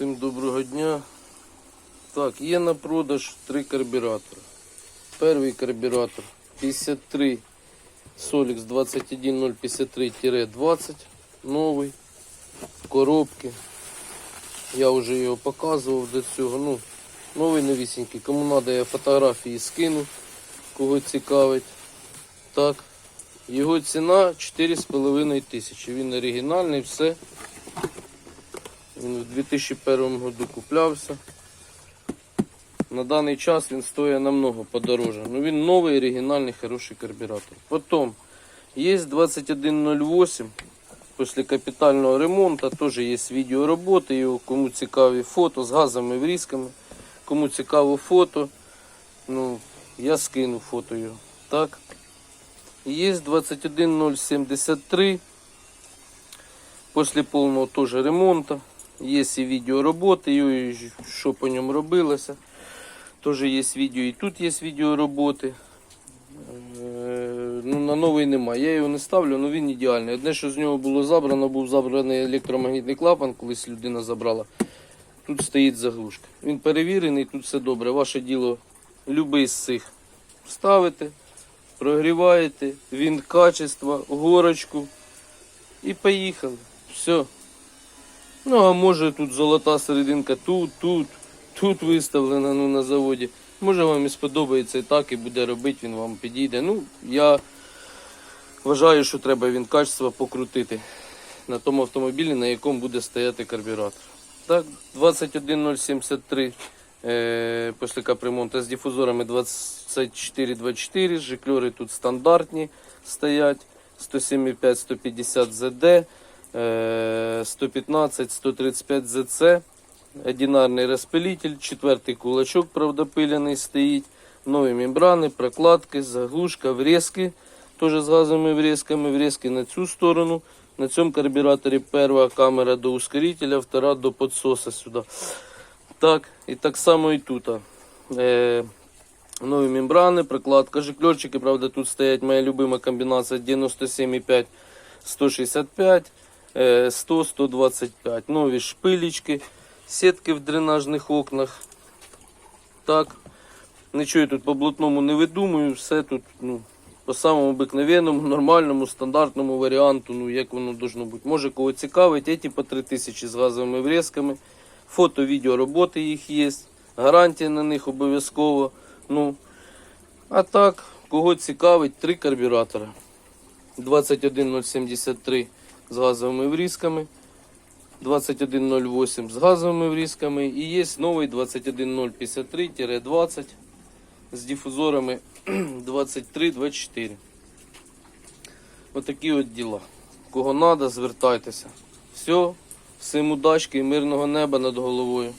Всім доброго дня. Так, є на продаж три карбюратори. Перший карбюратор 53 Solix 21053-20, новий, в коробці. Я вже його показував до цього. Ну, новий новісінький. Кому треба, я фотографії скину, кого цікавить. Так. Його ціна 4,5 тисячі. Він оригінальний, все. Він у 2001 году куплявся. На даний час він стоїть намного подороже. Ну він новий, оригінальний, хороший карбюратор. Потім є 2108. Після капітального ремонту теж є відео роботи. Його кому цікаві фото з газовими врізками. Кому цікаво фото, ну, я скину фото його. Так. Є 21073. Після повного теж ремонту. Є і відео роботи, і що по ньому робилося. Теж є відео, і тут є відео роботи. Е, Ну, на новий немає. Я його не ставлю, але він ідеальний. Одне, що з нього було забрано, був забраний електромагнітний клапан, колись людина забрала. Тут стоїть заглушка. Він перевірений, тут все добре. Ваше діло любий з цих ставите, прогріваєте, він качество, горочку і поїхали. Все. Ну, а може тут золота серединка, тут, тут, тут виставлена ну, на заводі. Може вам і сподобається і так, і буде робити, він вам підійде. Ну, я вважаю, що треба він качество покрутити на тому автомобілі, на якому буде стояти карбюратор. Так, 21073 е, після капремонту з дифузорами 2424, жикльори тут стандартні стоять, 107,5, 150 ЗД, е, 115, 135 ЗЦ, одинарний розпилитель, четвертий кулачок правдопиляний стоїть, нові мембрани, прокладки, заглушка, врізки, теж з газовими врізками, врізки на цю сторону. На цьому карбюраторі перша камера до ускорителя, втора до підсоса сюди. Так, і так само і тут. Е, нові мембрани, прокладка, жикльорчики, правда, тут стоять моя любима комбінація 97,5, 165, е, 100, 125. Нові шпилечки, сітки в дренажних окнах. Так, нічого я тут по блатному не видумую, все тут, ну, по самому обикновенному, нормальному, стандартному варіанту, ну як воно должно бути. Може кого цікавить, эти по 3000 з газовими врізками, фото, відео роботи їх є, гарантія на них обов'язково. Ну, а так, кого цікавить, три карбюратора. 21073 з газовими врізками, 2108 з газовими врізками і є новий 21053-20 з дифузорами 23-24. Отакі от діла. Кого треба, звертайтеся. Все, всім удачки і мирного неба над головою.